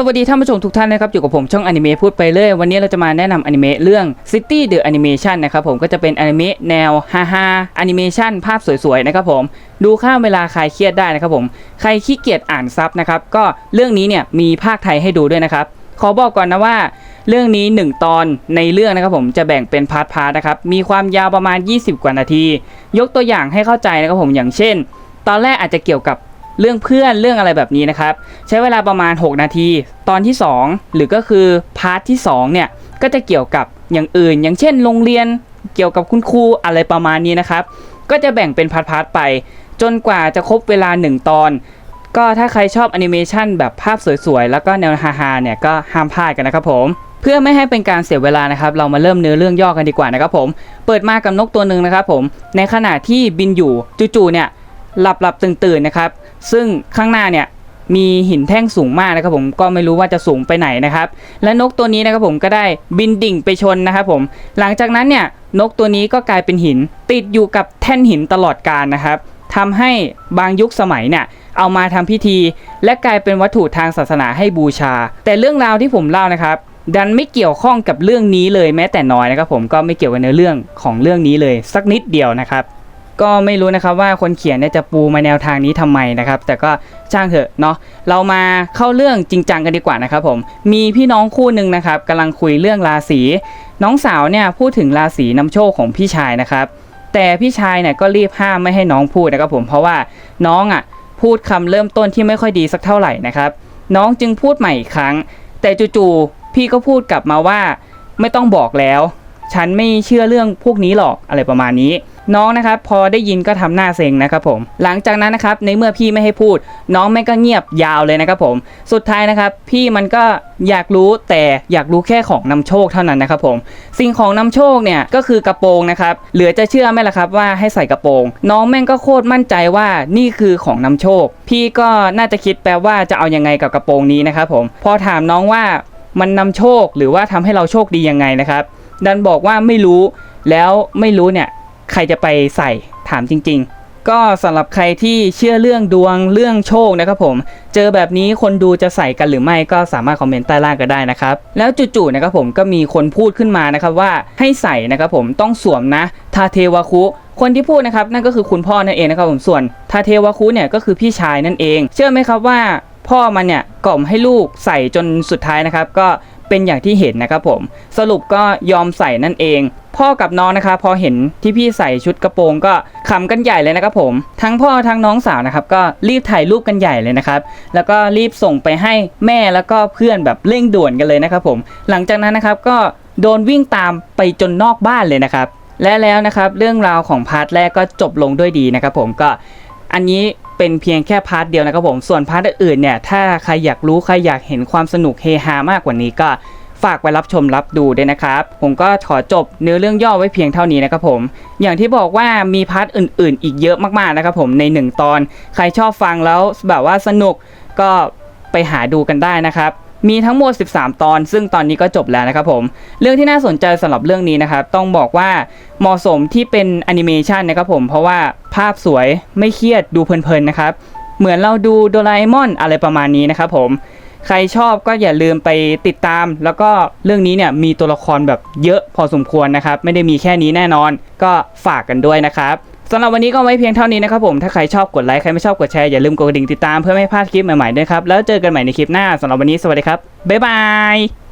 สวัสดีท่านผู้ชมทุกท่านนะครับอยู่กับผมช่องอนิเมะพูดไปเรื่อยวันนี้เราจะมาแนะนำอนิเมะเรื่อง City the Animation นะครับผมก็จะเป็นอนิเมะแนวฮาฮาแอนิเมชันภาพสวยๆนะครับผมดูข้ามเวลาคลายเครียดได้นะครับผมใครขี้เกียจอ่านซับนะครับก็เรื่องนี้เนี่ยมีภาคไทยให้ดูด้วยนะครับขอบอกก่อนนะว่า เรื่องนี้ 1 ตอนในเรื่องนะครับผมจะแบ่งเป็นพาร์ทพาร์ทนะครับมีความยาวประมาณ 20 กว่านาที ยกตัวอย่างให้เข้าใจนะครับผมอย่างเช่น ตอนแรกอาจจะเกี่ยวกับ เรื่องเพื่อนเรื่องอะไรแบบนี้นะครับ ใช้เวลาประมาณ 6 นาที ตอนที่ 2 หรือก็คือพาร์ทที่2เนี่ยก็จะเกี่ยวกับอย่างอื่น อย่างเช่น โรงเรียนเกี่ยวกับคุณครูอะไรประมาณนี้นะครับ ก็จะแบ่งเป็นพาร์ทๆไป จนกว่าจะครบเวลา 1 ตอน ก็ถ้าใครชอบแอนิเมชันแบบภาพสวยๆ แล้วก็แนวฮาๆเนี่ยก็ห้ามพลาดกันนะครับผมเพื่อไม่ให้เป็นการเสียเวลานะครับ เรามาเริ่มเนื้อเรื่องย่อกันดีกว่านะครับผม เปิดมากับนกตัวหนึ่งนะครับผม ในขณะที่บินอยู่จู่ๆเนี่ย หลับหลับตื่นตื่นๆนะครับ ซึ่งข้างหน้าเนี่ยมีหินแท่งสูงมากนะครับผมก็ไม่รู้ว่าจะสูงไปไหนนะครับ และนกตัวนี้นะครับผมก็ได้บินดิ่งไปชนนะครับผม หลังจากนั้นเนี่ยนกตัวนี้ก็กลายเป็นหิน ติดอยู่กับแท่นหินตลอดกาลนะครับทำให้บางยุคสมัยเนี่ยเอามาทำพิธี และกลายเป็นวัตถุทางศาสนาให้บูชา แต่เรื่องราวที่ผมเล่านะครับ ดันไม่เกี่ยวข้องกับเรื่องนี้เลยแม้แต่น้อยนะครับผมก็ไม่เกี่ยวกับเนื้อเรื่องของเรื่องนี้เลย สักนิดเดียวนะครับ ก็ไม่รู้นะครับว่าคนเขียนเนี่ยจะปูมาแนวทางนี้ทำไมนะครับ แต่ก็ช่างเถอะเนาะเรามาเข้าเรื่องจริงจังกันดีกว่านะครับผมมีพี่น้องคู่หนึ่งนะครับกำลังคุยเรื่องราศีน้องสาวเนี่ยพูดถึงราศีนำโชคของพี่ชายนะครับ แต่พี่ชายเนี่ยก็รีบห้ามไม่ให้น้องพูดนะครับผมเพราะว่าน้องอะพูดคำเริ่มต้นที่ไม่ค่อยดีสักเท่าไหร่นะครับ น้องจึงพูดใหม่อีกครั้ง แต่จู่ๆพี่ก็พูดกลับมาว่า ไม่ต้องบอกแล้ว ฉันไม่เชื่อเรื่องพวกนี้หรอกอะไรประมาณนี้ น้องนะครับพอได้ยินก็ทำหน้าเซ็งนะครับผม หลังจากนั้นนะครับในเมื่อพี่ไม่ให้พูด น้องแม่งก็เงียบยาวเลยนะครับผม สุดท้ายนะครับ พี่มันก็อยากรู้แต่อยากรู้แค่ของนำโชคเท่านั้นนะครับผม สิ่งของนำโชคเนี่ยก็คือกระโปรงนะครับเหลือจะเชื่อไหมล่ะครับว่าให้ใส่กระโปรง น้องแม่งก็โคตรมั่นใจว่านี่คือของนำโชค พี่ก็น่าจะคิดแปลว่าจะเอายังไงกับกระโปรงนี้นะครับผมพอถามน้องว่ามันนำโชคหรือว่าทำให้เราโชคดียังไงนะครับดันบอกว่าไม่รู้แล้วไม่รู้เนี่ย ใครจะไปใส่ถามจริง ๆ ก็สำหรับใครที่เชื่อเรื่องดวงเรื่องโชคนะครับผม เจอแบบนี้คนดูจะใส่กันหรือไม่ก็สามารถคอมเมนต์ใต้ล่างก็ได้นะครับ แล้วจู่ๆนะครับผมก็มีคนพูดขึ้นมานะครับว่าให้ใส่นะครับผมต้องสวมนะทาเทวาคุคนที่พูดนะครับนั่นก็คือคุณพ่อนั่นเองนะครับผมส่วนทาเทวาคุเนี่ยก็คือพี่ชายนั่นเอง เชื่อไหมครับว่าพ่อมันเนี่ยกล่อมให้ลูกใส่จนสุดท้ายนะครับ ก็ เป็นอย่างที่เห็นนะครับผม สรุปก็ยอมใส่นั่นเอง พ่อกับน้องนะครับพอเห็นที่พี่ใส่ชุดกระโปรงก็ขำกันใหญ่เลยนะครับผม ทั้งพ่อทั้งน้องสาวนะครับ ก็รีบถ่ายรูปกันใหญ่เลยนะครับ แล้วก็รีบส่งไปให้แม่แล้วก็เพื่อนแบบเร่งด่วนกันเลยนะครับผม หลังจากนั้นนะครับก็โดนวิ่งตามไปจนนอกบ้านเลยนะครับและแล้วนะครับเรื่องราวของพาร์ทแรกก็จบลงด้วยดีนะครับผมก็ อันนี้เป็นเพียงแค่พาร์ทเดียวนะครับผม ส่วนพาร์ทอื่นเนี่ย ถ้าใครอยากรู้ ใครอยากเห็นความสนุกเฮฮามากกว่านี้ก็ฝากไปรับชมรับดูด้วยนะครับ ผมก็ขอจบเนื้อเรื่องย่อไว้เพียงเท่านี้นะครับผม อย่างที่บอกว่ามีพาร์ทอื่น ๆ อีกเยอะมากๆนะครับผมใน 1 ตอน ใครชอบฟังแล้วแบบว่าสนุกก็ไปหาดูกันได้นะครับ มีทั้งหมด 13 ตอน ซึ่งตอนนี้ก็จบแล้วนะครับผม เรื่องที่น่าสนใจสำหรับเรื่องนี้นะครับ ต้องบอกว่าเหมาะสมที่เป็นแอนิเมชันนะครับผม เพราะว่าภาพสวยไม่เครียดดูเพลินๆนะครับ เหมือนเราดูโดราเอมอนอะไรประมาณนี้นะครับผม ใครชอบก็อย่าลืมไปติดตาม แล้วก็เรื่องนี้เนี่ยมีตัวละครแบบเยอะพอสมควรนะครับ ไม่ได้มีแค่นี้แน่นอน ก็ฝากกันด้วยนะครับ สำหรับวันนี้ก็ไว้เพียงเท่านี้นะครับผม ถ้าใครชอบกดไลค์ ใครไม่ชอบกดแชร์ อย่าลืมกดกระดิ่งติดตามเพื่อไม่ให้พลาดคลิปใหม่ๆด้วยครับ แล้วเจอกันใหม่ในคลิปหน้าสำหรับวันนี้สวัสดีครับ บ๊ายบาย